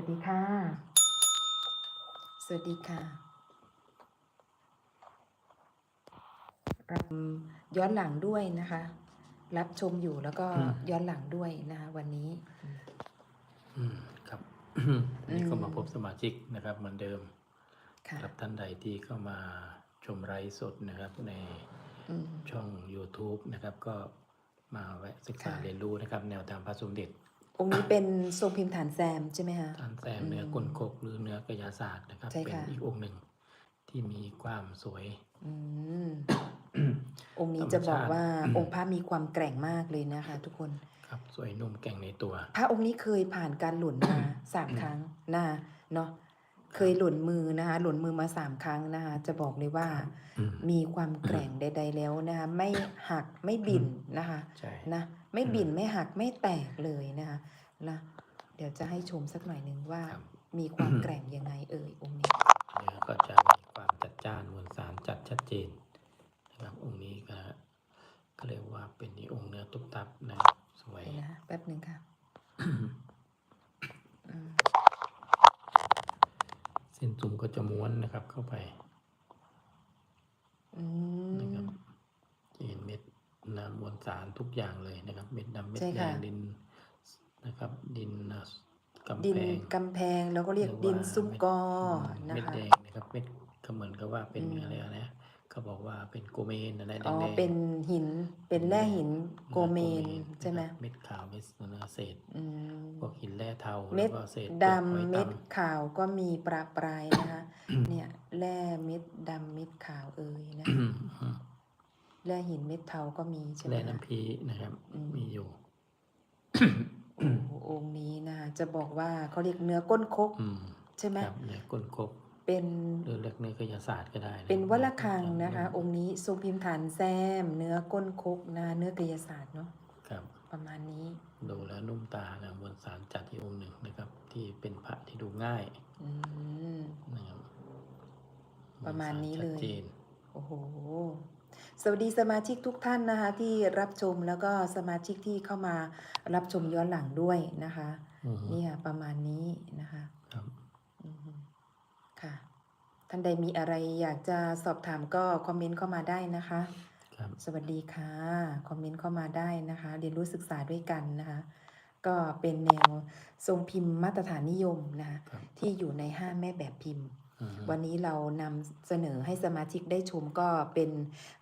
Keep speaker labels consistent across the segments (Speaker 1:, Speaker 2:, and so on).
Speaker 1: วัสดีค่ะ สวัสดีค่ะรับย้อนหลังด้วยนะคะ รับชมอยู่แล้วก็
Speaker 2: อืม
Speaker 1: ย้อนหลังด้วยนะคะวันนี้
Speaker 2: อืมครับนี่ก็มาพบสมาชิกนะครับ เหมือนเดิม
Speaker 1: ค่ะ
Speaker 2: ครับท่านใดที่เข้ามาชมไลฟ์สดนะครับใน
Speaker 1: อืม
Speaker 2: ช่อง YouTube นะครับ ก็มาแวะศึกษา
Speaker 1: ค่ะ
Speaker 2: เรียนรู้นะครับ แนวทางพระสมเด็จ
Speaker 1: องค์นี้เป็นทรงพิมพ์ฐานแซมใช่ไหมคะ
Speaker 2: ท่านแซม
Speaker 1: อืม
Speaker 2: เนื้อกลกกหรือเนื้อกระยาศาสตร์นะครับ
Speaker 1: ใช่
Speaker 2: เป็น
Speaker 1: ค่ะ
Speaker 2: อีกองค์หนึ่งที่มีความสวย
Speaker 1: อืมองค์นี้
Speaker 2: ธรรม
Speaker 1: จะบอก
Speaker 2: ชาติ
Speaker 1: ว่าองค์พระมีความแกร่งมากเลยนะคะ ทุกคน
Speaker 2: ครับสวยนุ่มแกร่งในตัว
Speaker 1: พระองค์นี้เคยผ่านการหล่นมาสามครั้งนะคะเนาะเคยหล่นมือนะคะหล่นมือมาสามครั้งนะคะ จะบอกเลยว่า
Speaker 2: อืม
Speaker 1: มีความแกร่งใด ๆ แล้วนะคะ ไม่หักไม่บินนะคะ
Speaker 2: ใช่
Speaker 1: นะ ไม่บิน
Speaker 2: อืม
Speaker 1: ไม่หักไม่แตกเลยนะคะนะเดี๋ยวจะให้ชมสักหน่อยหนึ่งว่า
Speaker 2: ครับ
Speaker 1: มีความแกร่งยังไงเอ่ยองค์นี้
Speaker 2: เนื้อก็จะมีความจัดจ้านมวลสารจัดชัดเจนนะครับองค์นี้ก็ก็เรียกว่าเป็นอีกองค์เนื้อตุ๊บตับนะสวย
Speaker 1: เดี๋ยวนะแป๊บหนึ่งค่ะอืม
Speaker 2: เส้นจุ่มก็จะม้วนนะครับเข้าไป
Speaker 1: อื
Speaker 2: นะครับ
Speaker 1: ม
Speaker 2: จะเห็นเม็ดน้ำ มวลสารทุกอย่างเลยนะครับ เม็ดดำเม็ด
Speaker 1: ใช่
Speaker 2: แด
Speaker 1: ค่ะ
Speaker 2: งดินนะครับ ดินอะกำ
Speaker 1: ดิน
Speaker 2: แพง
Speaker 1: กำแพงแล้วก็เรียก
Speaker 2: หอ
Speaker 1: ดิน
Speaker 2: ว่า
Speaker 1: ซุ้มกอ
Speaker 2: เม็ด
Speaker 1: นะ
Speaker 2: เม็ด
Speaker 1: คะ
Speaker 2: แดงนะครับเม็ดก็เหมือนกับว่าเป็น
Speaker 1: อืม
Speaker 2: อะไรอะนะเขาบอกว่าเป็นโกเมนอะไรแด
Speaker 1: อ๋อง
Speaker 2: ๆ
Speaker 1: เป็นหินเป็นแร่หินโกเมน
Speaker 2: โก
Speaker 1: ใช่ไหม
Speaker 2: นะครับเม็ดขาวเม็ดเนื้อเศษ
Speaker 1: อืม
Speaker 2: พวกหินแร่เทา
Speaker 1: เม็
Speaker 2: แล้
Speaker 1: ด
Speaker 2: วก็เศษ
Speaker 1: ด
Speaker 2: เปลือกหอยำ
Speaker 1: เม็ด
Speaker 2: ตำ
Speaker 1: ขาวก็มีประปรายนะคะ เนี่ยแร่เม็ดดำเม็ดขาวเอ่ยนะ
Speaker 2: อืมอืม
Speaker 1: แร่หินเม็ดเทาก็มีใช่ไหม
Speaker 2: แร่
Speaker 1: คะ
Speaker 2: น้ำพีนะครับ
Speaker 1: อืม
Speaker 2: มีอยู่
Speaker 1: โอ้โหองค์นี้นะจะบอกว่าเขาเรียกเนื้อก้นคก
Speaker 2: อืม
Speaker 1: ใช่ไหม
Speaker 2: ครับเนื้อก้นครบ
Speaker 1: เป็น
Speaker 2: หรือเรียกเนื้อกายศาสตร์ก็ได้ะ
Speaker 1: เป็นวัลคังนะคะ
Speaker 2: อืม
Speaker 1: องค์นี้ทรงพิมพ์ฐานแซม เนื้อก้นคกนะเนื้อกายศาสตร์เนาะ
Speaker 2: ครับ
Speaker 1: ประมาณนี้
Speaker 2: ดูแล้วนุ่มตานะมวลสารจัดอีกองค์หนึ่งนะครับ ที่เป็นพระที่ดูง่าย
Speaker 1: อืม
Speaker 2: นะครับ
Speaker 1: ประมาณนี้เลย
Speaker 2: วสรชัดจน
Speaker 1: โอ้โห สวัสดีสมาชิกทุกท่านนะคะ ที่รับชมแล้วก็สมาชิกที่เข้ามารับชมย้อนหลังด้วยนะคะ
Speaker 2: อืม
Speaker 1: เนี่ยประมาณนี้นะคะ
Speaker 2: ครับ
Speaker 1: อืมค่ะ ท่านใดมีอะไรอยากจะสอบถามก็คอมเมนต์เข้ามาได้นะคะ
Speaker 2: ครับ
Speaker 1: สวัสดีค่ะ คอมเมนต์เข้ามาได้นะคะ เรียนรู้ศึกษาด้วยกันนะคะ ก็เป็นแนวทรงพิมพ์มาตรฐานนิยมนะคะ
Speaker 2: ครับ
Speaker 1: ที่อยู่ในห้าแม่แบบพิมพ์
Speaker 2: อืม
Speaker 1: วันนี้เรานำเสนอให้สมาชิกได้ชมก็เป็น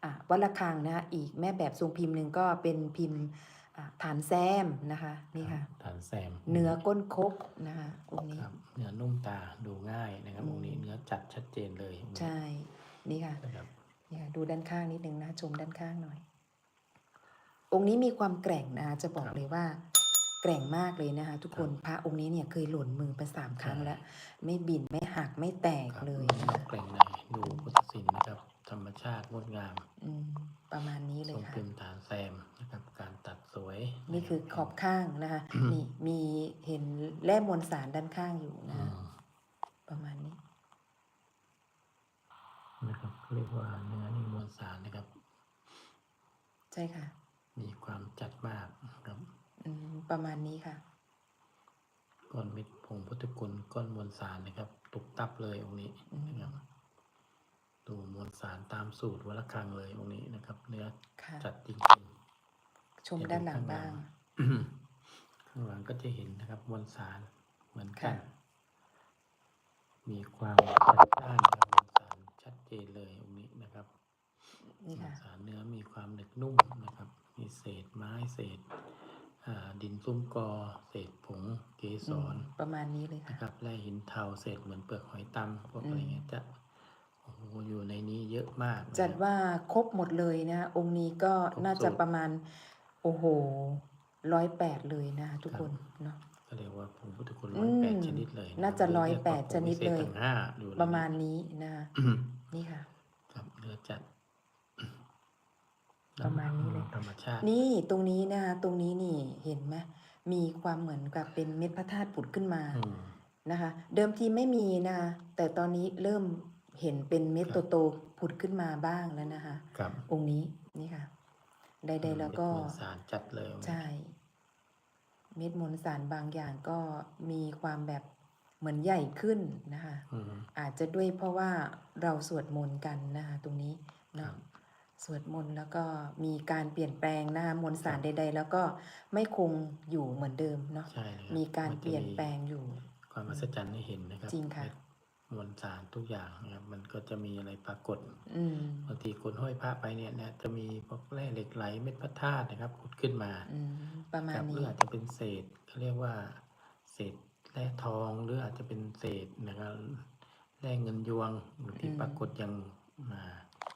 Speaker 1: อะวัดระฆังนะคะอีกแม่แบบทรงพิมพ์หนึ่งก็เป็นพิมพ์อะฐานแซมนะคะนี่ค่ะ
Speaker 2: ฐานแซม
Speaker 1: เนื้อก้นคกนะคะองค์นี้
Speaker 2: ครับเนื้อนุ่มตาดูง่ายนะครับ
Speaker 1: อืม
Speaker 2: องค์นี้เนื้อจัดชัดเจนเลยองค์นี้
Speaker 1: ใช่นี่ค่ะ
Speaker 2: นะครับ
Speaker 1: เนี่ยดูด้านข้างนิดนึงนะชมด้านข้างหน่อย องค์นี้มีความแกร่งนะคะจะบอกเลยว่า แกร่งมากเลยนะคะ ทุกคนพระองค์นี้เนี่ยเคยหล่นมือไปสามครั้งแล้ว ไม่บินไม่หักไม่แตก
Speaker 2: ครับ
Speaker 1: เลยนะ
Speaker 2: แก
Speaker 1: คะ
Speaker 2: ร่งในดูพุทธศิลป์นะครับ ธรรมชาติงดงาม
Speaker 1: อืมประมาณนี้เล
Speaker 2: ท
Speaker 1: ย
Speaker 2: รง
Speaker 1: ค่ะ
Speaker 2: พิมพ์ฐานแซมนะครับ การตัดสวย
Speaker 1: นี่คือขอบข้างนะคะนี่มีเห็นแร่มวลสารด้านข้างอยู่นะ
Speaker 2: อื
Speaker 1: คะ
Speaker 2: ม
Speaker 1: ประมาณนี้
Speaker 2: นะครับเรียกว่าเนื้อนี่มวลสารนะครับ
Speaker 1: ใช่ค่ะ
Speaker 2: มีความจัดมากนะครับ
Speaker 1: อืม ประมาณนี้ค่ะ
Speaker 2: ก้อนเม็ดผงพุทธกุลก้อนมวลสารนะครับ ตุกตับเลยองค์นี้
Speaker 1: อืม
Speaker 2: นะครับดูมวลสารตามสูตรวัลคังเลยองค์นี้นะครับ เนื้อ
Speaker 1: ค่ะ
Speaker 2: จัดจริง
Speaker 1: ชมด้านหลังบ้าง
Speaker 2: ๆข้างหลังก็จะเห็นนะครับมวลสารเหมือนกัน
Speaker 1: ค่ะ
Speaker 2: มีความจัดจ้านนะครับมวลสารชัดเจนเลยองค์นี้นะครับ
Speaker 1: นี่ค่ะ
Speaker 2: สารเนื้อมีความหนึบนุ่มนะครับ มีเศษไม้เศษอ่า ดินซุ้มกอ เศษผงเกส
Speaker 1: อื
Speaker 2: ร
Speaker 1: มประมาณนี้เลยค่ะ
Speaker 2: นะครับแร่หินเทาเศษเหมือนเปลือกหอยตำพวก
Speaker 1: อืม
Speaker 2: อะไรเงี้ยจะโอ้โหอยู่ในนี้เยอะมากนะครับ
Speaker 1: จัดว่าครบหมดเลยนะ องค์นี้ก็
Speaker 2: ครบ
Speaker 1: น่า
Speaker 2: สู
Speaker 1: จะ
Speaker 2: ตร
Speaker 1: ประมาณ โอ้โหร้อยแปดเลยนะทุกคนเนาะ
Speaker 2: ก็เรียกว่าผงพุทธคุณ
Speaker 1: อื
Speaker 2: ร้อยแปด
Speaker 1: ม
Speaker 2: ชนิดเลย
Speaker 1: น่าจะ
Speaker 2: ห
Speaker 1: ร้อย
Speaker 2: เก
Speaker 1: แป
Speaker 2: ว่า
Speaker 1: ด
Speaker 2: ผง
Speaker 1: ชนิด
Speaker 2: พิศษ
Speaker 1: เลย
Speaker 2: ต่างห้าอยู่ใน
Speaker 1: ประมาณนี้นะคะ
Speaker 2: อืม
Speaker 1: นี่ค่ะ
Speaker 2: ครับเนื้อจัด
Speaker 1: ประมาณนี้เลย
Speaker 2: ธรรมชาติ
Speaker 1: นี่ตรงนี้นะคะตรงนี้นี่เห็นไหมมีความเหมือนกับเป็นเม็ดพระธาตุผุดขึ้นมา
Speaker 2: อืม
Speaker 1: นะคะ เดิมทีไม่มีนะคะแต่ตอนนี้เริ่มเห็นเป็นเม็ด
Speaker 2: ครับ
Speaker 1: โตๆผุดขึ้นมาบ้างแล้วนะคะ
Speaker 2: ครับ
Speaker 1: องค์นี้นี่ค่ะ ใดๆแล้วก็
Speaker 2: เม็ดมวลสารจัดเลย
Speaker 1: ใช่ เม็ดมวลสารบางอย่างก็มีความแบบเหมือนใหญ่ขึ้นนะคะ
Speaker 2: อืม
Speaker 1: อาจจะด้วยเพราะว่าเราสวดมนต์กันนะคะตรงนี้
Speaker 2: ครั
Speaker 1: เนาะ
Speaker 2: บ
Speaker 1: สวดมนต์แล้วก็มีการเปลี่ยนแปลงนะคะมวลสารใด ๆ แล้วก็ไม่คงอยู่เหมือนเดิมเนาะ
Speaker 2: ใช่เลยคบ
Speaker 1: มีการ
Speaker 2: นจะ
Speaker 1: เปลี่ยนแปลงอยู่
Speaker 2: ความมหัศจรรย์ให้เห็นนะครับ
Speaker 1: จริงค่ะ
Speaker 2: เม็ดมวลสารทุกอย่างนะครับมันก็จะมีอะไรปรากฏ
Speaker 1: อืม
Speaker 2: บางทีคนห้อยพระไปเนี่ยนะจะมีพวกแร่เหล็กไหลเม็ดพระธาตุนะครับขุดขึ้นมา
Speaker 1: อืมประมาณ
Speaker 2: ครับหรื
Speaker 1: นี้
Speaker 2: ออาจจะเป็นเศษเขาเรียกว่า เศษแร่ทองหรืออาจจะเป็นเศษนะครับแร่เงินยวงบางที
Speaker 1: อืม
Speaker 2: ปรากฏยังมา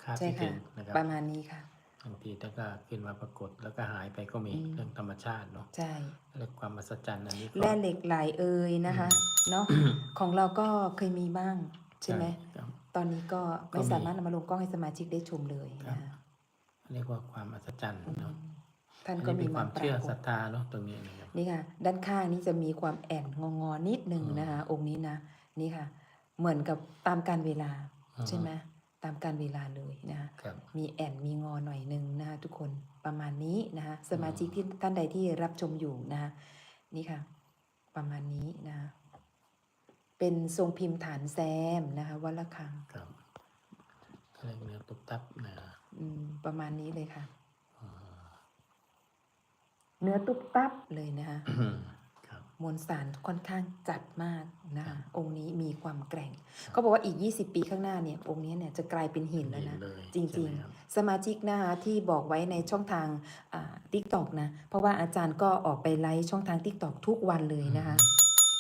Speaker 2: คาด
Speaker 1: ใช่
Speaker 2: ไม่ถึ
Speaker 1: ค่ะ
Speaker 2: งนะครับ
Speaker 1: ประมาณนี้ค่ะ
Speaker 2: บางทีถ้าก็ขึ้นมาปรากฏแล้วก็หายไปก็มี
Speaker 1: อืม
Speaker 2: เรื่องธรรมชาติเนาะ
Speaker 1: ใช่
Speaker 2: เรื่องความมหัศจรรย์อันนี้ก็
Speaker 1: แร่เหล็กไหลเอ่ยนะคะเนาะ ของเราก็เคยมีบ้างใช่ไหม
Speaker 2: ครับ
Speaker 1: ตอนนี้ก็
Speaker 2: ก็
Speaker 1: ไม่
Speaker 2: มี
Speaker 1: สามารถนำมาลงกล้องให้สมาชิกได้ชมเลย
Speaker 2: ครับ
Speaker 1: นะคะ
Speaker 2: เรียกว่าความมหัศจรรย์
Speaker 1: อืม
Speaker 2: เนาะ
Speaker 1: ท่าน
Speaker 2: อัน
Speaker 1: ก็
Speaker 2: นี้
Speaker 1: มี
Speaker 2: เป็นคาม
Speaker 1: มาวปรา
Speaker 2: เชื่อก
Speaker 1: ฏ
Speaker 2: ศรัทธาเนาะตรงนี้นะครับ
Speaker 1: นี่ค่ะ ด้านข้างนี้จะมีความแอนงองอๆนิดหนึ่ง
Speaker 2: อืม
Speaker 1: นะคะ องค์นี้นะ นี่ค่ะ เหมือนกับตามการเวลา
Speaker 2: อือฮึ
Speaker 1: ใช่ไหม ตามการเวลาเลยนะคะ
Speaker 2: ครับ
Speaker 1: มีแอนมีงอหน่อยหนึ่งนะคะทุกคนประมาณนี้นะคะสมาชิกที่ท่านใดที่รับชมอยู่นะคะนี่ค่ะ ประมาณนี้นะคะเป็นทรงพิมพ์ฐานแซมนะคะวัดละคัง
Speaker 2: ครับก็เรียกเนื้อตุบตับนะ
Speaker 1: อืมประมาณนี้เลยค่ะ
Speaker 2: อืม
Speaker 1: เนื้อตุ๊บตับเลยนะคะ
Speaker 2: ครับ
Speaker 1: มวลสารค่อนข้างจัดมากนะ
Speaker 2: ครั
Speaker 1: คะ
Speaker 2: บ
Speaker 1: องค์นี้มีความแกร่ง
Speaker 2: ครับ
Speaker 1: เขาบอกว่าอีก 20 ปีข้างหน้าเนี่ยองค์นี้เนี่ยจะกลายเป็นหินแล้วนะ
Speaker 2: เลย
Speaker 1: จริง
Speaker 2: ใช่ไหมครับ
Speaker 1: ๆสมาชิกนะคะที่บอกไว้ในช่องทางทิกตอกนะ เพราะว่าอาจารย์ก็ออกไปไลฟ์ช่องทางทิกตอกทุกวันเลยนะคะ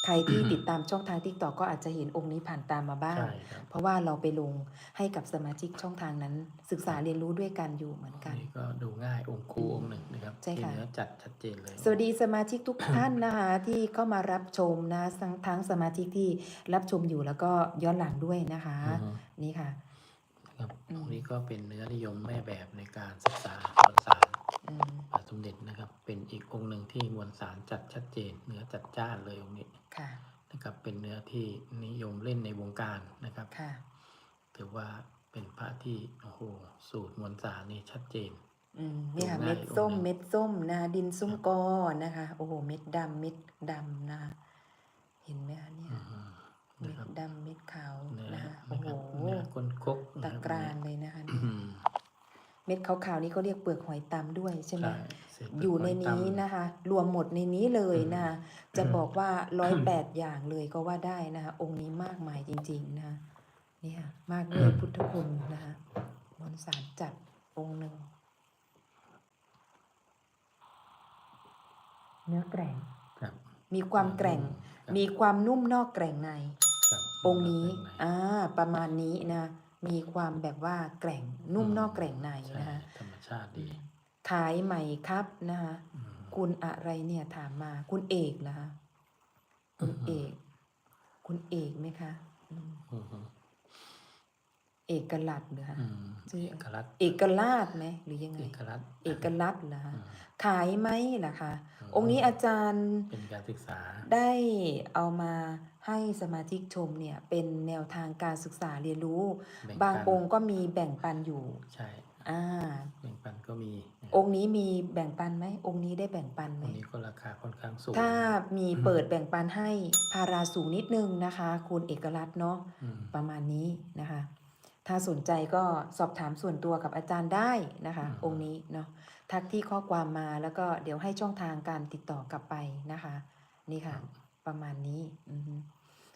Speaker 1: ใครที่ติดตามช่องทางทิกตอกก็อาจจะเห็นองค์นี้ผ่านตามมาบ้าง
Speaker 2: ใช่ครับ
Speaker 1: เพราะว่าเราไปลงให้กับสมาชิกช่องทางนั้น ศึกษาเรียนรู้ด้วยกันอยู่เหมือนกัน
Speaker 2: นี่ก็ดูง่ายองค์ครูองค์หนึ่งนะครับ
Speaker 1: ใช่ค่ะ
Speaker 2: ที่เนื้อจัดชัดเจนเลย
Speaker 1: สวัสดีสมาชิกทุกท่านนะคะ ที่เข้ามารับชมนะทั้งทั้งสมาชิกที่รับชมอยู่แล้วก็ย้อนหลังด้วยนะคะ
Speaker 2: อือฮึ
Speaker 1: นี่ค่ะ
Speaker 2: ครับ
Speaker 1: อืม
Speaker 2: องค์นี้ก็เป็นเนื้อนิยมแม่แบบในการศึกษามวลสาร
Speaker 1: อืม
Speaker 2: พระสมเด็จนะครับ เป็นอีกองค์หนึ่งที่มวลสารจัดชัดเจน เนื้อจัดจ้านเลยองค์นี้
Speaker 1: ค่ะ
Speaker 2: นะครับเป็นเนื้อที่นิยมเล่นในวงการนะครับ
Speaker 1: ค่ะ
Speaker 2: ถือว่าเป็นพระที่โอ้โหสูตรมวลสารนี่ชัดเจน
Speaker 1: อืมนี่ค่ะ
Speaker 2: ดูง่าย
Speaker 1: เม็ดส้ม
Speaker 2: องค์หนึ่ง
Speaker 1: เม็ดส้มนะคะดินซุ้มกอนะคะ โอ้โหเม็ดดำเม็ดดำนะคะเห็นไหมคะเนี่ย
Speaker 2: อืม
Speaker 1: เม็
Speaker 2: นะ
Speaker 1: ด
Speaker 2: ครับ
Speaker 1: ดำเม็ดขาว
Speaker 2: เนื้อ
Speaker 1: นะคะโอ้
Speaker 2: นะ
Speaker 1: โห
Speaker 2: ครับเนื้อก้นคก
Speaker 1: ตะ
Speaker 2: นะคบ
Speaker 1: กรานเลยนะคะ
Speaker 2: อื
Speaker 1: เนี่ย
Speaker 2: ม
Speaker 1: เม็ดขาวๆนี่เขาเรียกเปลือกหอยตำด้วยใช่ไหม
Speaker 2: ใช่เศษเปลืก
Speaker 1: อยู่ใน
Speaker 2: ห
Speaker 1: นี้
Speaker 2: ตำ
Speaker 1: นะคะ รวมหมดในนี้เลย
Speaker 2: อืม
Speaker 1: นะคะจะบอกว่าร้อยแปดอย่างเลยก็ว่าได้นะคะองค์นี้มากมายจริง ๆนะคะนี่ค่ะมากด้วยพุทธคุณนะคะมวลสารจัดองค์หนึ่งเนื้อแกร่ง
Speaker 2: ครับ
Speaker 1: มีความแกร่ง
Speaker 2: ครับ
Speaker 1: มีความนุ่มนอกแกร่งใน
Speaker 2: ครับ
Speaker 1: องค์นี้
Speaker 2: ข้างใอ่า
Speaker 1: ประมาณนี้นะ มีความแบบว่าแกร่งนุ่มนอกแกร่งใน
Speaker 2: ใช่
Speaker 1: นะคะ
Speaker 2: ธรรมชาติดี
Speaker 1: ขายใหม่ครับนะคะ
Speaker 2: อืม
Speaker 1: คุณอะไรเนี่ยถามมา คุณเอกนะคะคุณ
Speaker 2: อือฮึ
Speaker 1: เอก คุณเอกไหมคะอืม
Speaker 2: อื มอืม
Speaker 1: เอกลัดเหรอคะ
Speaker 2: อืม
Speaker 1: ชื่อ
Speaker 2: เอกลักษณ์
Speaker 1: เอกลาดไหมหรือยังไง
Speaker 2: เอกลักษณ์
Speaker 1: เอกลัดเหรอคะ
Speaker 2: อืม
Speaker 1: ขายไหมล่ะคะ
Speaker 2: อืม
Speaker 1: องค์นี้อาจารย์
Speaker 2: เป็นการศึกษา
Speaker 1: ได้เอามาให้สมาชิกชมเนี่ยเป็นแนวทางการศึกษาเรียนรู้
Speaker 2: แบ่ง
Speaker 1: บาง
Speaker 2: ปัน
Speaker 1: องค์ก็มีแบ่งปันอยู่
Speaker 2: ใช่
Speaker 1: อ่า
Speaker 2: แบ่งปันก็มีนะ
Speaker 1: องค์นี้มีแบ่งปันไหมองค์นี้ได้แบ่งปันไหม
Speaker 2: องค์นี้ก็ราคาค่อนข้างสูง
Speaker 1: ถ้ามีเปิดแบ่งปันให้พาราสูงนิดนึงนะคะ คุณเอกลักษณ์เนาะ
Speaker 2: อืม
Speaker 1: ประมาณนี้นะคะ ถ้าสนใจก็สอบถามส่วนตัวกับอาจารย์ได้นะคะ องค์นี้เนาะทักที่ข้อความมาแล้วก็เดี๋ยวให้ช่องทางการติดต่อกลับไปนะคะ นี่ค่ะ ประมาณนี้อือฮึ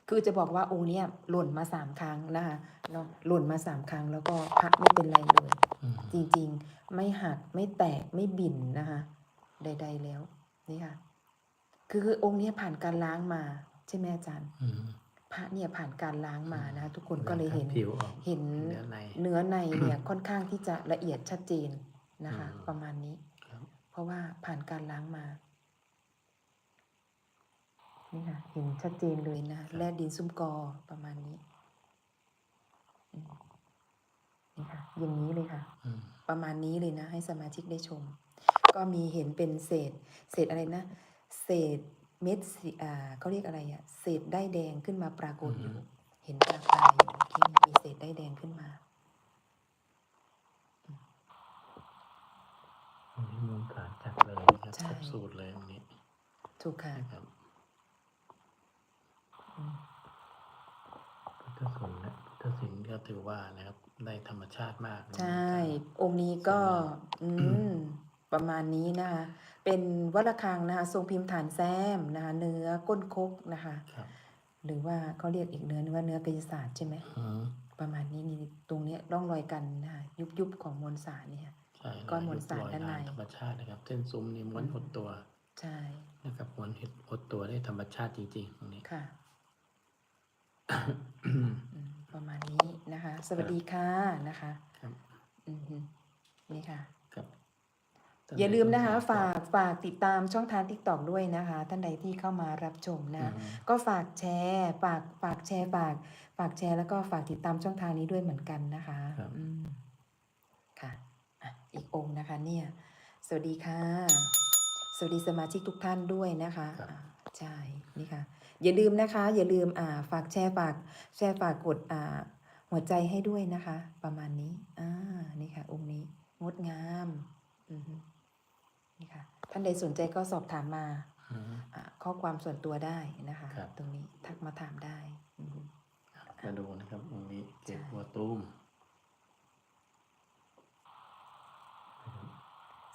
Speaker 1: คือจะบอกว่าองค์เนี้ยหล่นมาสามครั้งนะคะเนาะหล่นมาสามครั้ง แล้วก็พักไม่เป็นไรเลย
Speaker 2: อืม
Speaker 1: จริงๆ ไม่หักไม่แตกไม่บิ่นนะคะ ใด ๆแล้ว นี่ค่ะ คือคือองค์เนี้ยผ่านการล้างมา ใช่ไหมอาจารย์
Speaker 2: อืม
Speaker 1: พ ระเนี่ยผ่านการล้างมานะทุกคนก็เลยเห็น
Speaker 2: ผิวออก
Speaker 1: เห็น
Speaker 2: เนื้อใน
Speaker 1: เนื้อในเนี่ยค่อนข้างที่จะละเอียดชัดเจนนะคะ
Speaker 2: อืม
Speaker 1: ประมาณนี้
Speaker 2: ครับ
Speaker 1: เพราะว่าผ่านการล้างมานี่ค่ะเห็นชัดเจนเลยนะแร่ดินซุ้มกอประมาณนี้อืมนี่ค่ะอย่างนี้เลยค่ะ
Speaker 2: อืม
Speaker 1: ประมาณนี้เลยนะ ให้สมาชิกได้ชม ก็มีเห็นเป็นเศษ เศษอะไรนะ เศษ เม็ดสีอ่าเขาเรียกอะไรอะเศษได้ายแดงขึ้นมาปรากฏอยู่ เห็นปลาปลายอยู่เมื่อกี้มีเศษได้ายแดงขึ้นมา
Speaker 2: องค์นี้มูลฐานจัดเลยนะครับ
Speaker 1: ใช่
Speaker 2: ครบสูตรเลยองค์นี้
Speaker 1: ถูกค่ะ
Speaker 2: นะครับ
Speaker 1: อืม
Speaker 2: องค์นะพุทธศิลป์ก็ถือว่านะครับได้ธรรมชาติมาก
Speaker 1: ใช่ องค์นี้ก็ อืม ประมาณนี้นะคะเป็นวัลคังนะคะทรงพิมพ์ฐานแซมนะคะเนื้อก้นคกนะคะ
Speaker 2: ครับ
Speaker 1: หรือว่าเขาเรียกอีกเนื้อนึงว่าเนื้อกายศาสตร์ใช่ไหม
Speaker 2: อืม
Speaker 1: ประมาณนี้นี่ตรงเนี้ยร่องรอยกันนะคะยุบยุบๆของมวลสารเนี่ย
Speaker 2: ใช่
Speaker 1: ก้อนมวลสาร
Speaker 2: ยุบ
Speaker 1: ด้านใน
Speaker 2: ลอยธรรมชาตินะครับ เส้นซุ้มนี่ม้วนหดตัว
Speaker 1: ใช่
Speaker 2: นะครับม้วนหดตัวได้ธรรมชาติจริงๆตรงนี้
Speaker 1: ค่ะ อืมประมาณนี้นะคะ สวัสดีค่ะนะคะ
Speaker 2: ครับ
Speaker 1: อือฮึนี่ค่ะ
Speaker 2: ครับ
Speaker 1: อย่าลืมนะคะ ฝากฝากติดตามช่องทางทิกตอกด้วยนะคะ ท่านใดที่เข้ามารับชมนะ
Speaker 2: อืม
Speaker 1: ก็ฝากแชร์ฝากฝากแชร์ฝาก ฝากแชร์แล้วก็ฝากติดตามช่องทางนี้ด้วยเหมือนกันนะคะ
Speaker 2: ครับ
Speaker 1: อืมค่ะอะ อีกองค์นะคะ เนี่ย สวัสดีค่ะ สวัสดีสมาชิกทุกท่านด้วยนะคะอ่าใช่นี่ค่ะ อย่าลืมนะคะ อย่าลืมอ่า ฝากแชร์ฝาก แชร์ฝากกดอ่า หัวใจให้ด้วยนะคะ ประมาณนี้อ่านี่ค่ะ องค์นี้งดงาม อือฮึ นี่ค่ะท่านใดสนใจก็สอบถามมา
Speaker 2: อืม
Speaker 1: อ่าข้อความส่วนตัวได้นะคะ
Speaker 2: ครับ
Speaker 1: ตรงนี้ทักมาถามได้อือฮึ
Speaker 2: มาดูนะครับองค์นี้เก็บ
Speaker 1: ใช่
Speaker 2: หัวตุ้ม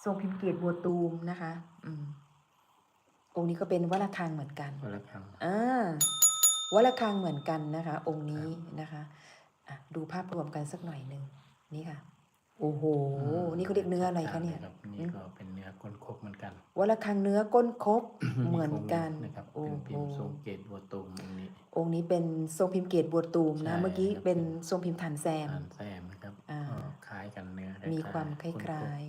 Speaker 1: ทรงพิมพ์เกียรติบัวตูมนะคะ อืมองค์นี้ก็เป็นวัลคังเหมือนกัน
Speaker 2: วัละครัง
Speaker 1: อ่าวัลคังเหมือนกันนะคะ องค์นี้นะคะ อะดูภาพรวมกันสักหน่อยหนึ่งนี่ค่ะ โอ้โห นี่เขาเรียกเนื้ออะไรคะเนี่ย
Speaker 2: รับนี่ก็เป็นเนื้อก้นคกเหมือนกัน
Speaker 1: วัลคังเนื้อก้นคกเหมือนกัน
Speaker 2: นะครับ
Speaker 1: โอ้
Speaker 2: เป็น
Speaker 1: โห
Speaker 2: พิมพ์ทรงเกตบัวตูมองค์นี้
Speaker 1: องค์นี้เป็นทรงพิมพ์เกียรติบัวตูมนะ
Speaker 2: ใช่
Speaker 1: เมื่อกี้
Speaker 2: ครับ
Speaker 1: เป็นทรงพิมพ์ฐานแซม
Speaker 2: ฐานแซมนะครับ
Speaker 1: อ่า
Speaker 2: ก็คล้ายกันเนื้อ
Speaker 1: มี
Speaker 2: ล้ยๆ
Speaker 1: ความค
Speaker 2: ก้นก
Speaker 1: ล้าย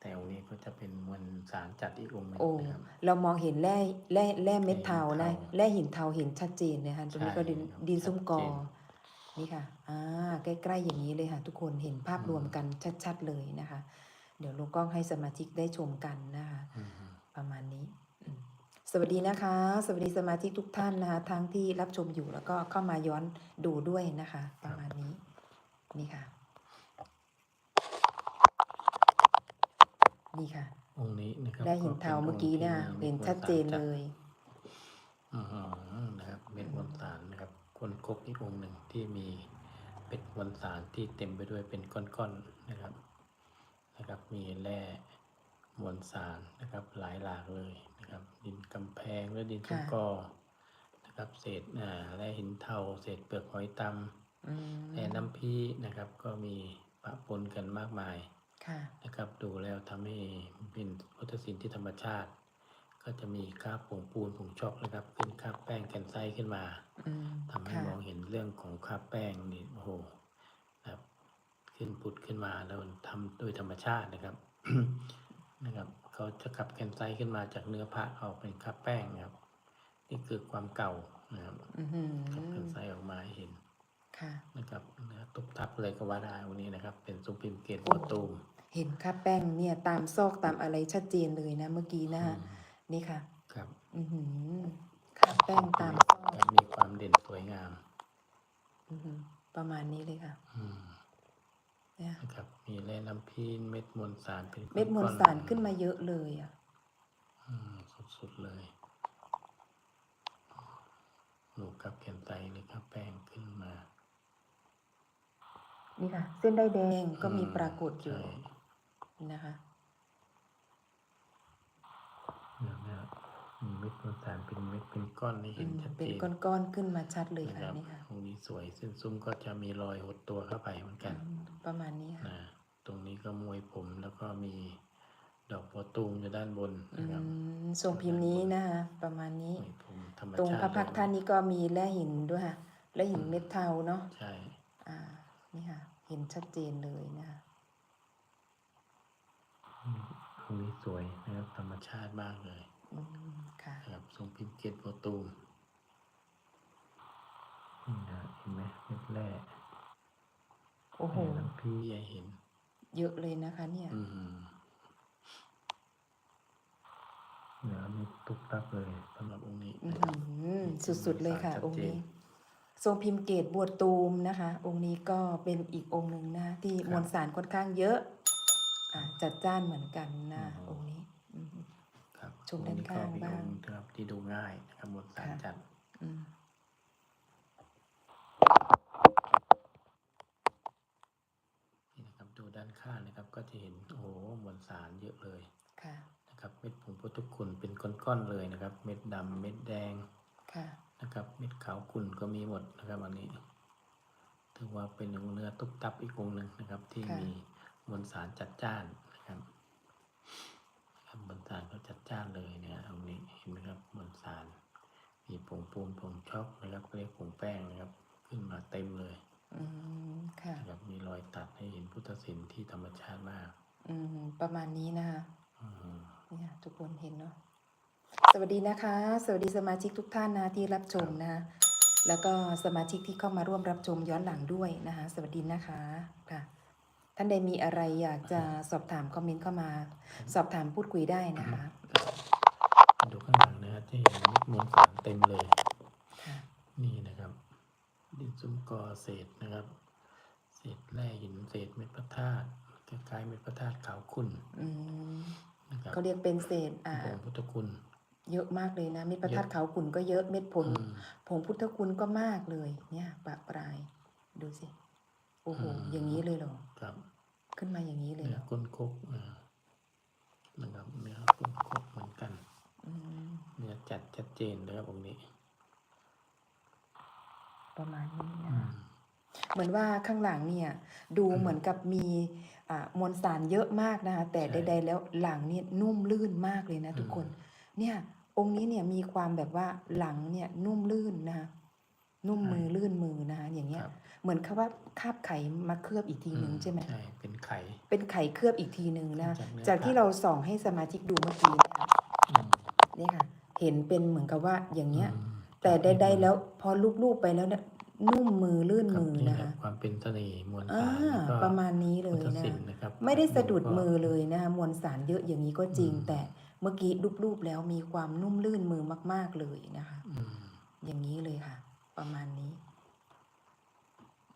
Speaker 2: แต่องค์นี้ก็จะเป็นมวลสารจัดอีกองค์หนึง
Speaker 1: ๆโอ้
Speaker 2: นะครับ
Speaker 1: เรามองเห็นแร่แร่แร่เม็ดเทานะ
Speaker 2: หินเทา
Speaker 1: แร่หินเทาเห็นชัดเจนเลยค่ะตรงนี้ก็ดิน
Speaker 2: ใช่ครับ
Speaker 1: ดินซุ้มกอ
Speaker 2: ชัดเจ น
Speaker 1: นี่ค่ะ อ่า ใกล้ๆอย่างนี้เลยค่ะ ทุกคนเห็นภาพ
Speaker 2: อืม
Speaker 1: รวมกันชัด ๆ เลยนะคะ เดี๋ยวลุงกล้องให้สมาชิกได้ชมกันนะคะ
Speaker 2: อืม
Speaker 1: ประมาณนี้อืมสวัสดีนะคะ สวัสดีสมาชิกทุกท่านนะคะ ทั้งที่รับชมอยู่แล้วก็เข้ามาย้อนดูด้วยนะคะ ประมาณนี้ นี่ค่ะ นี่ค่ะ
Speaker 2: องค์นี้นะครับ
Speaker 1: ได้เห็นเทาเมื่อกี้เนี่ย
Speaker 2: ก็ป็
Speaker 1: เห็น
Speaker 2: องค์ที่
Speaker 1: ชัดเจน
Speaker 2: มีมวลสาร
Speaker 1: เล
Speaker 2: จัด
Speaker 1: ย
Speaker 2: อือหือนะครับ เม็ดมวลสารนะครับ คนคกอีกองค์หนึ่งที่มีเป็นมวลสารที่เต็มไปด้วยเป็นก้อนๆนะครับนะครับ มีแร่มวลสารนะครับหลายหลากเลยนะครับ ดินกำแพงและดินซุ้ม
Speaker 1: ค่ะ
Speaker 2: กอนะครับ เศษอ่าแร่หินเทาเศษเปลือกหอยต
Speaker 1: อืมำ
Speaker 2: แร่น้ำพีนะครับ ก็มีปะปนกันมากมาย
Speaker 1: ค่ะ
Speaker 2: นะครับ ดูแล้วทำให้เป็นพุทธศิลป์ที่ธรรมชาติ ก็จะมีคราบผงปูนผงช็อกนะครับ ขึ้นคราบแป้งแคนไซต์ขึ้นมา
Speaker 1: อืม
Speaker 2: ทำให้
Speaker 1: ค่ะ
Speaker 2: มองเห็นเรื่องของคราบแป้งนี่โอ้โหนะครับ ขึ้นปุดขึ้นมาแล้วทำโดยธรรมชาตินะครับ นะครับเขาจะขับแคนไซต์ขึ้นมาจากเนื้อพระออกเป็นคราบแป้งนะครับ นี่คือความเก่านะครับ
Speaker 1: อือหือ
Speaker 2: ขับแคนไซต์ออกมาให้เห็น
Speaker 1: ค่ะ
Speaker 2: นะครับเนื้อตุบทับเลยก็ว่าได้วันนี้นะครับ เป็นซุ้มพิมพ์เกต
Speaker 1: โอ้
Speaker 2: โปรตูม
Speaker 1: เห็นค่าแป้งเนี่ยตามซอกตามอะไรชัดเจนเลยนะเมื่อกี้นะคะ
Speaker 2: อืม
Speaker 1: นี่ค่ะ
Speaker 2: ครับ
Speaker 1: อือหือค่าแป้งตามซอก
Speaker 2: และมีความเด่นสวยงาม
Speaker 1: อือหือประมาณนี้เลยค่ะ
Speaker 2: อืม
Speaker 1: เนี่ย
Speaker 2: นะครับ มีแร่น้ำพีนเม็ดมวลสารเป็น
Speaker 1: เม็ดมวล
Speaker 2: ก้อๆ
Speaker 1: สารขึ้นมาเยอะเลยอะ
Speaker 2: อืมสุดๆเลยลูกกับแกนไตเลยครับแป้งขึ้นมา
Speaker 1: นี่ค่ะ เส้นได้แดงก็มี
Speaker 2: อื
Speaker 1: ปรากฏอยู่
Speaker 2: ใช่
Speaker 1: นะคะ
Speaker 2: เนี่ยเนี่ย มีเม็ดมวลสารเป็นเม็ดเป็นก้อนให้
Speaker 1: อื
Speaker 2: เห็น
Speaker 1: ม
Speaker 2: ชัดเจ
Speaker 1: เป็น
Speaker 2: น
Speaker 1: ก้อนๆขึ้นมาชัดเลย
Speaker 2: นะ
Speaker 1: ค่ะ
Speaker 2: ครับ
Speaker 1: นี่ค่ะ
Speaker 2: ตรงนี้สวยเส้นซุ้มก็จะมีรอยหดตัวเข้าไปเหมือนกัน
Speaker 1: อืมประมาณนี้ค่ะ
Speaker 2: นะตรงนี้ก็มวยผมแล้วก็มีดอกบัวตูมอยู่ด้านบน
Speaker 1: อื
Speaker 2: นะครับ
Speaker 1: มทรงพิมพ์นี้นะคะประมาณนี้
Speaker 2: มวยผมธรรม
Speaker 1: ตรง
Speaker 2: ชาติ
Speaker 1: พระพักตร์ท่านนี้ก็มีแร่หินด้วยค่ะแร่หินเม็ดเทาเนาะ
Speaker 2: ใช่
Speaker 1: อ่านี่ค่ะ เห็นชัดเจนเลยนะคะ
Speaker 2: อืมตรงนี้สวยนะครับธรรมชาติมากเลย
Speaker 1: อืมค่ะ
Speaker 2: นะครับทรงพิมพ์เกตโปรตูมนี่นะเห็นไหมเม็ดแร่
Speaker 1: โอ้โห
Speaker 2: แร่น้ำพี่ใหญ่เห็น
Speaker 1: เยอะเลยนะคะ เนี่ย
Speaker 2: อืมเดี๋ยวมีตุกตับเลยสำหรับองค์นี้
Speaker 1: อื้อ
Speaker 2: นะครับ
Speaker 1: หือสุดๆเลยค่ะ
Speaker 2: ชัด
Speaker 1: องค์
Speaker 2: เจน
Speaker 1: นี้ ทรงพิมพ์เกตบวชตูมนะคะ องค์นี้ก็เป็นอีกองค์หนึ่งนะที่มวลสารค่อนข้างเยอะ อ่าจัดจ้านเหมือนกันนะองค์นีู้งด้านข้างบ้าง
Speaker 2: ครับ ที่ดูง่ายนะครับบนสาร
Speaker 1: จัดนี่นะ
Speaker 2: ครับดู
Speaker 1: ด้าน
Speaker 2: ข้างนะครับ ก็จะเห็นโอ้หมวลสารเยอะเลยนะครับ เม็ดผงพุทุคุณเป็นก้อนๆเลยนะครับ เม็ดดำเม็ดแดงนะครับ เม็ดขาวกุ่นก็มีหมดนะครับอันนี้ถือว่าเป็นองค์เนื้อตุ๊กตับอีกองหนึ่งนะครับ ที่มีมวลสารจัดจ้าน นะครับครับมวลสารเขาจัดจ้านเลยเนี่ยตรงนี้เห็นไหมครับมวลสารมีผงปูนผงช็อกนะครับเรียกผงแป้งนะครับ ขึ้นมาเต็มเลย
Speaker 1: อืมค่ะ
Speaker 2: นะครับมีรอยตัดให้เห็นพุทธศิลป์ที่ธรรมชาติมาก
Speaker 1: อืม ประมาณนี้นะคะ
Speaker 2: อืม
Speaker 1: เนี่ยทุกคนเห็นเนาะสวัสดีนะคะ สวัสดีสมาชิกทุกท่านนะที่รับชมนะคะแล้วก็สมาชิกที่เข้ามาร่วมรับชมย้อนหลังด้วยนะคะ สวัสดีนะคะค่ะ ท่านใดมีอะไรอยากจะสอบถามคอมเมนต์เข้ามา สอบถามพูดคุยได้นะคะ
Speaker 2: มาดูข้างหลังนะครับที่เห็นมวลสารเต็มเลย
Speaker 1: ค่ะ
Speaker 2: นี่นะครับ ดินซุ้มกอเศษนะครับ เศษแร่หินเศษเม็ดพระธาตุคล้ายๆเม็ดพระธาตุขาวขุ่น
Speaker 1: อืม
Speaker 2: นะครับ
Speaker 1: เขาเรียกเป็นเศษอ่า
Speaker 2: ผงพุทธคุณ
Speaker 1: เยอะมากเลยนะเม็ดประทัด
Speaker 2: เยอะ
Speaker 1: ขาวขุ่นก็เยอะเม็ดผล
Speaker 2: อืม
Speaker 1: ผงพุทธคุณก็มากเลย เนี่ยปะปลายดูสิ โอ้โห
Speaker 2: อืม
Speaker 1: อย่างนี้เลยเหรอ
Speaker 2: ครับ
Speaker 1: ขึ้นมาอย่างนี้เลย
Speaker 2: เนื้
Speaker 1: เหร
Speaker 2: อ
Speaker 1: อ
Speaker 2: ก้นคกอ่านะครับเนื้อก้นคกเหมือนกัน
Speaker 1: อืม
Speaker 2: เนื้อจัดชัดเจนนะครับองค์นี้
Speaker 1: ประมาณนี้
Speaker 2: อื
Speaker 1: นะ
Speaker 2: ม
Speaker 1: เหมือนว่าข้างหลังเนี่ย ดูเหมือนกับมีอ่ามวลสารเยอะมากนะคะแต่
Speaker 2: ใช่
Speaker 1: ใดๆแล้วหลังเนี่ยนุ่มลื่นมากเลยนะทุกคน เนี่ย องค์นี้เนี่ยมีความแบบว่าหลังเนี่ยนุ่มลื่นนะคะ นุ่มมือลื่นมือนะคะอย่างเงี้
Speaker 2: ค
Speaker 1: ย
Speaker 2: รับ
Speaker 1: เหมือนเขาว่าคาบไขมาเคลือบอีกทีหนึ่ง
Speaker 2: อื
Speaker 1: ใช่ไหม
Speaker 2: ใช่เป็นไข่
Speaker 1: เป็นไข่เคลือบอีกทีหนึ่งนะ
Speaker 2: จากเนื้อ
Speaker 1: จากที่
Speaker 2: สัตว์
Speaker 1: เราส่องให้สมาชิกดูเมื่อกี้นะคะ
Speaker 2: อืม
Speaker 1: นี่ค่ะ เห็นเป็นเหมือนกับว่าอย่างเงี้ย
Speaker 2: อืม
Speaker 1: แต่ใดๆแล้วพอลูบๆไปแล้วเนี่ยนุ่มมือลื่น
Speaker 2: ครับ
Speaker 1: มือ
Speaker 2: นี่
Speaker 1: นะ
Speaker 2: แหละ
Speaker 1: คะ
Speaker 2: ความเป็นเสน่ห์มวล
Speaker 1: อ่า
Speaker 2: สารแล้วก็
Speaker 1: ประมาณนี้เล
Speaker 2: พุท
Speaker 1: ย
Speaker 2: ธ
Speaker 1: นะ
Speaker 2: ศิลป์นะครับ
Speaker 1: ไม่ได้สะดุด
Speaker 2: ก็
Speaker 1: มือเลยนะคะมวลสารเยอะอย่างนี้ก็จริง
Speaker 2: อืม
Speaker 1: แต่เมื่อกี้รูปๆแล้วมีความนุ่มลื่นมือมาก ๆเลยนะคะ
Speaker 2: อืม
Speaker 1: อย่างนี้เลยค่ะ ประมาณนี้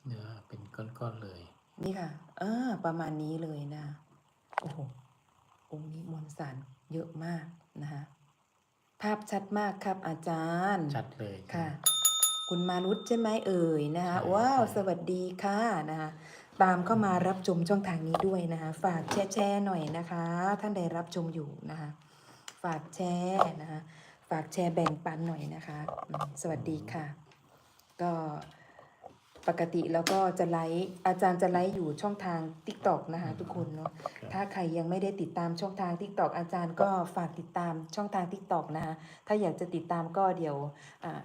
Speaker 2: เนื้อเป็นก้อนๆเลย
Speaker 1: นี่ค่ะอ่าประมาณนี้เลยนะ โอ้โห องค์นี้มวลสารเยอะมากนะคะภาพชัดมากครับอาจารย์
Speaker 2: ชัดเลย
Speaker 1: ค่ะ คุณมารุตใช่ไหมเอ่ยนะคะ
Speaker 2: ใช่
Speaker 1: ว้าว
Speaker 2: ใช่
Speaker 1: สวัสดีค่ะนะคะตามเข้ามารับชมช่องทางนี้ด้วยนะคะ ฝากแชร์แชร์หน่อยนะคะ ท่านใดรับชมอยู่นะคะ ฝากแชร์นะคะ ฝากแชร์แบ่งปันหน่อยนะคะอืมสวัสดีค่ะ ก็ปกติแล้วก็จะไลฟ์อาจารย์จะไลฟ์อยู่ช่องทาง t ิ k t o k นะคะทุกคนเนาะ
Speaker 2: ครับ
Speaker 1: ถ้าใครยังไม่ได้ติดตามช่องทาง t ิ k t o k อาจารย์ก็ฝากติดตามช่องทาง t ิ k t o k นะคะถ้าอยากจะติดตามก็เดี๋ยวอา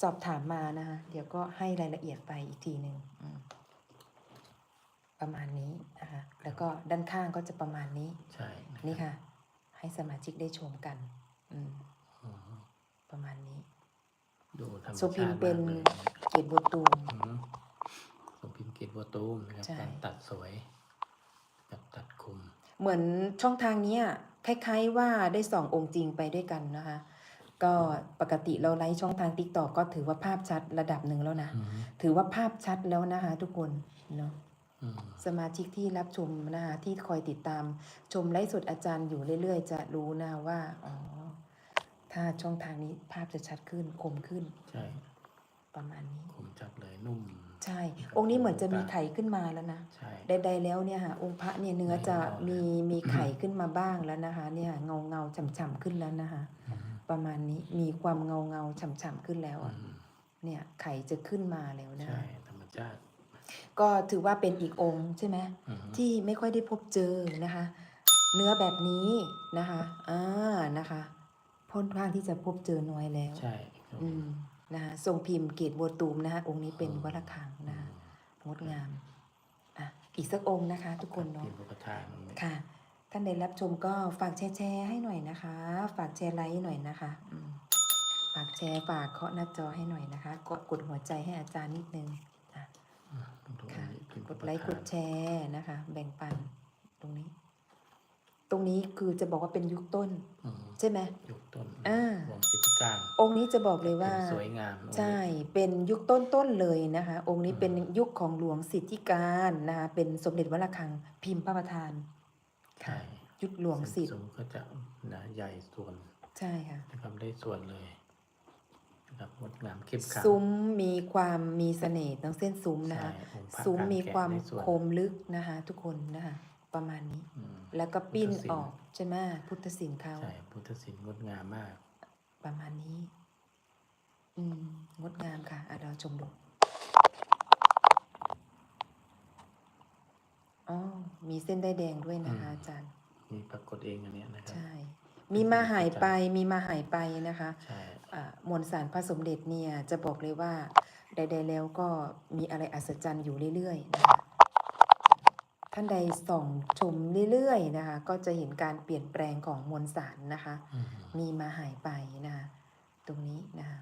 Speaker 1: สอบถามมานะคะเดี๋ยวก็ให้รายละเอียดไปอีกทีหนึ่งอืมประมาณนี้นะคะแล้วก็ด้านข้างก็จะประมาณนี้
Speaker 2: ใช่รับ
Speaker 1: นี่ค่ะ ให้สมาชิกได้ชมกัน อืม
Speaker 2: อืม
Speaker 1: ประมาณนี้
Speaker 2: ดู ธรรม
Speaker 1: โซพิ
Speaker 2: ชามติ
Speaker 1: เป็น
Speaker 2: มากเลย
Speaker 1: เกตบัวตูม
Speaker 2: อืมโสพิมพ์เกตวัวตูมนะครับ
Speaker 1: ใช่
Speaker 2: การตัดสวยกับตัดคม
Speaker 1: เหมือนช่องทางเนี้ยคล้ายๆว่าได้ส่ององค์จริงไปด้วยกันนะคะ ก็ปกติเราไลฟ์ช่องทางติ๊กตอกก็ถือว่าภาพชัดระดับหนึ่งแล้วนะ
Speaker 2: อืม
Speaker 1: ถือว่าภาพชัดแล้วนะคะทุกคนเนาะ
Speaker 2: อืม
Speaker 1: สมาชิกที่รับชมนะคะที่คอยติดตามชมไลฟ์สดอาจารย์อยู่เรื่อยๆ จะรู้นะว่าอ๋อ ถ้าช่องทางนี้ภาพจะชัดขึ้นคมขึ้น
Speaker 2: ใช่
Speaker 1: ประมาณนี้
Speaker 2: คมจัดเลยนุ่ม
Speaker 1: ใช่ องค์นี้เหมือนจะมีไข่ขึ้นมาแล้วนะ
Speaker 2: ใช่
Speaker 1: ใดๆแล้วเนี่ยค่ะองค์พระเนี่ยเนื้อจะมีมีไข่ขึ้นมาบ้างแล้วนะคะ เนี่ยเงาเงาๆฉ่ำๆขึ้นแล้วนะคะ
Speaker 2: อืม
Speaker 1: ประมาณนี้มีความเงาเงาๆฉ่ำๆขึ้นแล้ว
Speaker 2: อื
Speaker 1: อะ
Speaker 2: ม
Speaker 1: เนี่ยไข่จะขึ้นมาแล้วนะ
Speaker 2: ใช่
Speaker 1: คะ
Speaker 2: ธรรมชาติ
Speaker 1: ก็ถือว่าเป็นอีกองค์ใช่ไหม
Speaker 2: อืม
Speaker 1: ที่ไม่ค่อยได้พบเจอนะคะ เนื้อแบบนี้นะคะอ่านะคะ พ้นข้างที่จะพบเจอน้อยแล้ว
Speaker 2: ใช่ครับ
Speaker 1: อืมนะคะทรงพิมพ์เกตบัวตูมนะคะองค์นี้เป็น
Speaker 2: อืม
Speaker 1: วัดระฆัง
Speaker 2: อื
Speaker 1: นะคะ
Speaker 2: ม
Speaker 1: งดงามอะอีกสักองค์นะคะ ทุกคนเนาะ
Speaker 2: พิมพ์พระประธานตรงนี้
Speaker 1: ค่ะท่านใดรับชมก็ฝากแชร์แชร์ให้หน่อยนะคะ ฝากแชร์ไลค์หน่อยนะคะอืมฝากแชร์ฝากเคาะหน้าจอให้หน่อยนะคะ กดกดหัวใจให้อาจารย์นิดนึงอะ
Speaker 2: อืมตรงนี้
Speaker 1: ค่ะ
Speaker 2: พิมพ์พ
Speaker 1: ก
Speaker 2: ระ
Speaker 1: ด
Speaker 2: ประ
Speaker 1: ไลค์
Speaker 2: ธาน
Speaker 1: กดแชร์นะคะ แบ่งปันตรงนี้ ตรงนี้คือจะบอกว่าเป็นยุคต้น
Speaker 2: อืม
Speaker 1: ใช่ไหม
Speaker 2: ยุคต้น
Speaker 1: อ่า
Speaker 2: วงสิทธิการ
Speaker 1: องค์นี้จะบอกเลยว่า
Speaker 2: เป็นสวยงาม
Speaker 1: ใช่ เป็นยุคต้นๆเลยนะคะ องค์นี้เป็นยุคของหลวงสิทธิการนะคะเป็นสมเด็จวัดระฆังพิมพ์พระประธาน
Speaker 2: ใช่
Speaker 1: ยุคหลวงสิทธิ์
Speaker 2: สูงก็จะหนาใหญ่ส่วน
Speaker 1: ใช่ค่ะ
Speaker 2: นะครับได้ส่วนเลยนะครับนะครับงดงามเข้มขลัง
Speaker 1: ซุ้มมีความมีเสน่ห์ทั้งเส้นซุ้มนะคะ
Speaker 2: ใช่องค์พระ
Speaker 1: ซุ้มมีความ
Speaker 2: กลงแกะได้สย
Speaker 1: คมลึกนะคะ ทุกคนนะคะ ประมาณนี้
Speaker 2: อืม
Speaker 1: แล้วก็ปิ้น
Speaker 2: พุทธศิลป์
Speaker 1: ออกใช่ไหมพุทธศิลป์เขา
Speaker 2: ใช่พุทธศิลป์งดงามมาก
Speaker 1: ประมาณนี้ อืมงดงามค่ะอะเราชมดูอ๋อมีเส้นได้ายแดงด้วยนะคะ
Speaker 2: อืม
Speaker 1: อาจารย์
Speaker 2: มีปรากฏเองอันเนี้ยนะครับ
Speaker 1: ใช่มีมาหายไปมีมาหายไปนะคะ
Speaker 2: ใช่
Speaker 1: อ่ามวลสารพระสมเด็จเนี่ยจะบอกเลยว่า ใด ๆ แล้วก็มีอะไรอัศจรรย์อยู่เรื่อยๆนะคะ ท่านใดส่องชมเรื่อยๆนะคะ ก็จะเห็นการเปลี่ยนแปลงของมวลสารนะคะ
Speaker 2: อืม
Speaker 1: มีมาหายไปนะคะตรงนี้นะคะ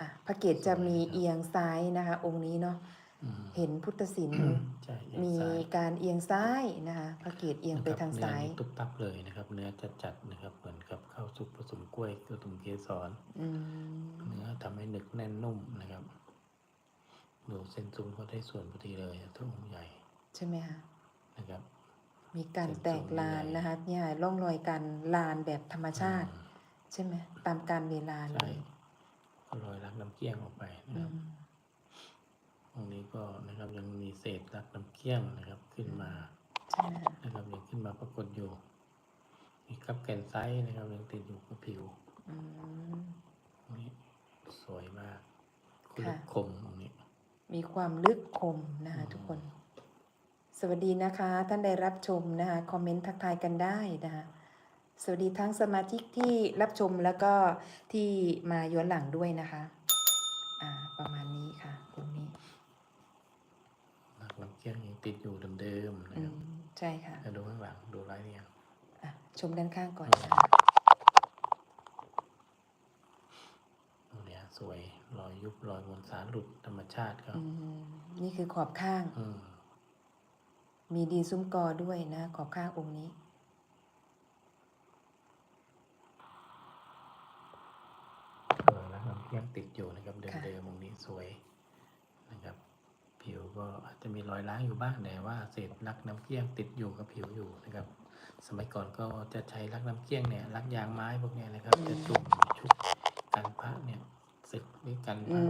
Speaker 1: อะพระเกศจะมีเอียงซ้ายนะคะ องค์นี้เนาะ
Speaker 2: อืม
Speaker 1: เห็นพุทธศิลป์
Speaker 2: ใช่เอียง
Speaker 1: มี
Speaker 2: ซ้าย
Speaker 1: การเอียงซ้ายนะคะพระเกศเอียงไปทางซ้าย
Speaker 2: นะครับเนื้อนี่ตุ๊บตับเลยนะครับ เนื้อจัดจัดๆนะครับ เหมือนกับข้าวซุปผสมกล้วยผสมเกสร
Speaker 1: อืม
Speaker 2: เนื้อทำให้หนึกแน่นนุ่มนะครับดูเส้นซุ้มก็ได้ส่วนพอดีเลยทุกองค์ใหญ่
Speaker 1: ใช่ไหมคะ
Speaker 2: นะครับ
Speaker 1: มีการแตกลานนะคะเนี่ยร่องรอยการลานแบบธรรมชาติ
Speaker 2: อืม
Speaker 1: ใช่ไหมตามการเวลาเล
Speaker 2: ใช่
Speaker 1: ย
Speaker 2: ก็รอยรักน้ำเกี้ยงออกไปนะ
Speaker 1: อื
Speaker 2: ครับ
Speaker 1: ม
Speaker 2: ตรงนี้ก็นะครับยังมีเศษรักน้ำเกี้ยงนะครับ ขึ้นมา
Speaker 1: ใช่ไหมคะ
Speaker 2: นะครับยังขึ้นมาปรากฏอยู่มีกับแกนไซส์นะครับยังติดอยู่กับผิว
Speaker 1: อืม
Speaker 2: ตรงนี้สวยมากคุณ
Speaker 1: ค่ะ
Speaker 2: คมตรงนี้
Speaker 1: มีความลึกคมนะคะทุกคน สวัสดีนะคะ ท่านได้รับชมนะคะคอมเมนต์ทักทายกันได้นะคะสวัสดีทั้งสมาชิกที่รับชมแล้วก็ที่มาย้อนหลังด้วยนะคะอ่าประมาณนี้ค่ะตรงนี้
Speaker 2: รักน้ำเกี้ยงยังติดอยู่เดิมๆนะ
Speaker 1: อื
Speaker 2: ครับ
Speaker 1: มใช่ค่ะ
Speaker 2: แล้วดูข้างหลังดูลายเรียง
Speaker 1: อะชมด้านข้างก่อน
Speaker 2: อืม
Speaker 1: นะคะ
Speaker 2: ตรงเนี้ยสวยรอยยุบรอยมวลสารหลุดธรรมชาติครับ
Speaker 1: อืมนี่คือขอบข้าง
Speaker 2: อืม
Speaker 1: มีดีซุ้มกอด้วยนะ ขอบข้างองค์นี้
Speaker 2: รอยรักน้ำเกี้ยงติดอยู่นะครับ เดิมๆตรงนี้สวยนะครับ ผิวก็อาจจะมีรอยล้างอยู่บ้างแต่ว่าเศษรักน้ำเกี้ยงติดอยู่กับผิวอยู่นะครับ สมัยก่อนก็จะใช้รักน้ำเกี้ยงเนี่ยรักยางไม้พวกเนี้ยนะครับ
Speaker 1: อืม
Speaker 2: จะจุ่มชุบกันพระเนี่ยศึกหรือกันพ
Speaker 1: อื
Speaker 2: ระ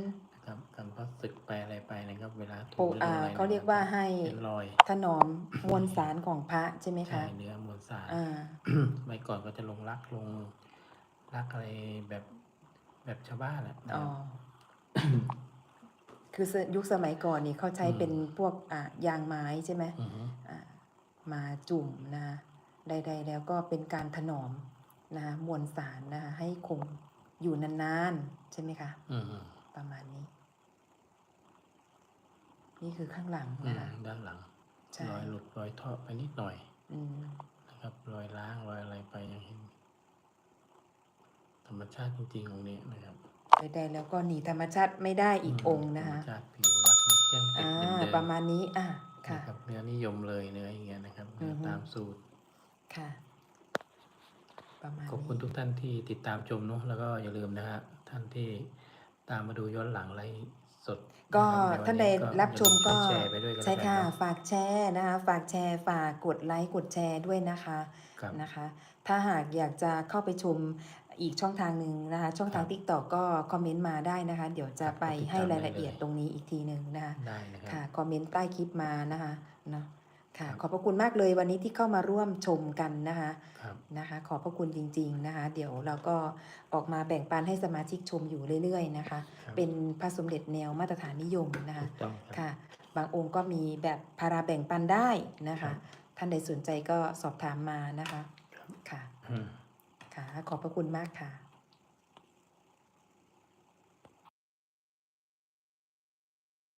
Speaker 1: ม
Speaker 2: นะ ครับกันพระศึกไปอะไรไปนะครับ เวลาถู
Speaker 1: โอ้
Speaker 2: หรื
Speaker 1: อ่า
Speaker 2: อะไร
Speaker 1: เขาเรียกว่าให้
Speaker 2: เป็นรอย
Speaker 1: ถนอมมวลสารของพระใช่ไหม
Speaker 2: ใช่
Speaker 1: คะ
Speaker 2: เนื้อมวลสาร
Speaker 1: อ่า
Speaker 2: สมัยก่อนก็จะลงรักลงรักอะไรแบบแบบชาวบ้านแหละนะ
Speaker 1: อ๋
Speaker 2: ค
Speaker 1: อ
Speaker 2: รับ
Speaker 1: คือยุคสมัยก่อนนี่เขาใช้
Speaker 2: อืม
Speaker 1: เป็นพวกอ่ายางไม้ใช่ไหม
Speaker 2: อือฮึ
Speaker 1: อ่ามาจุ่มนะคะใดๆแล้วก็เป็นการถนอมนะคะมวลสารนะคะให้คงอยู่นานๆ ใช่ไหมคะ
Speaker 2: อืมอืม
Speaker 1: ประมาณนี้ นี่คือข้างหลัง
Speaker 2: อื
Speaker 1: นะ
Speaker 2: ม
Speaker 1: คะ
Speaker 2: ด้านหลัง
Speaker 1: ใช่
Speaker 2: รอยหลุดรอยเทาะไปนิดหน่อย
Speaker 1: อืม
Speaker 2: นะครับ รอยล้างรอยอะไรไปยังเห็นธรรมชาติจริงๆของนี้นะครับ
Speaker 1: ใดๆแล้วก็หนีธรรมชาติไม่ได้อีกองค์นะคะ
Speaker 2: ธรรมชาติผิวรักน้ำเกี้ยงติด
Speaker 1: อ่า
Speaker 2: เดิมๆ
Speaker 1: ประมาณนี้อะค่ะ
Speaker 2: นะครับเนื้อนิยมเลยเนื้ออย่างเงี้ยนะครับเนื้อ
Speaker 1: อฮึ
Speaker 2: ตามสูตร
Speaker 1: ค่ะประมาณ
Speaker 2: ขอบคุณ
Speaker 1: นี้
Speaker 2: ทุกท่านที่ติดตามชมเนาะแล้วก็อย่าลืมนะฮะท่านที่ตามมาดูย้อนหลังไลฟ์ สด
Speaker 1: ก็
Speaker 2: นะครับ
Speaker 1: ท่านใด
Speaker 2: วั
Speaker 1: รับชมก็
Speaker 2: อย่าลืแชร์ไปด้วยกัน
Speaker 1: ใช่
Speaker 2: แล้วกัน
Speaker 1: ค่ะ
Speaker 2: เนาะ
Speaker 1: ฝากแชร์นะคะ ฝากแชร์ฝากกดไลค์กดแชร์ด้วยนะคะ
Speaker 2: ครับ
Speaker 1: นะคะ ถ้าหากอยากจะเข้าไปชมอีกช่องทางหนึ่งนะคะ ช่องทาง
Speaker 2: ครับ
Speaker 1: t ิ k t o k ก็คอมเมนต์มาได้นะคะ เดี๋ยวจะไป
Speaker 2: ครับ
Speaker 1: ให้ราย
Speaker 2: ติดตามได้
Speaker 1: ละเอียด
Speaker 2: เลย
Speaker 1: ตรงนี้อีกทีหนึ่งนะคะ
Speaker 2: ได้นะครับ
Speaker 1: ค่ะคอมเมนต์ใต้คลิปมานะคะเนาะ ค่ะ
Speaker 2: ครับ
Speaker 1: ขอบพระคุณมากเลยวันนี้ที่เข้ามาร่วมชมกันนะคะ
Speaker 2: ครับ
Speaker 1: นะคะ ขอบพระคุณจริง ๆนะคะ เดี๋ยวเราก็ออกมาแบ่งปันให้สมาชิกชมอยู่เรื่อยๆนะคะ
Speaker 2: ครับ
Speaker 1: เป็นพระสมเด็จแนวมาตรฐานนิยมนะคะ
Speaker 2: ถูกต้องครับ
Speaker 1: ค่ะ บางองค์ก็มีแบบพาราแบ่งปันได้นะ
Speaker 2: ครั
Speaker 1: คะ
Speaker 2: บ
Speaker 1: ท่านใดสนใจก็สอบถามมานะคะ
Speaker 2: ครับ
Speaker 1: ค่ะ
Speaker 2: อืม
Speaker 1: ค่ะขอบพระคุณมากค่ะ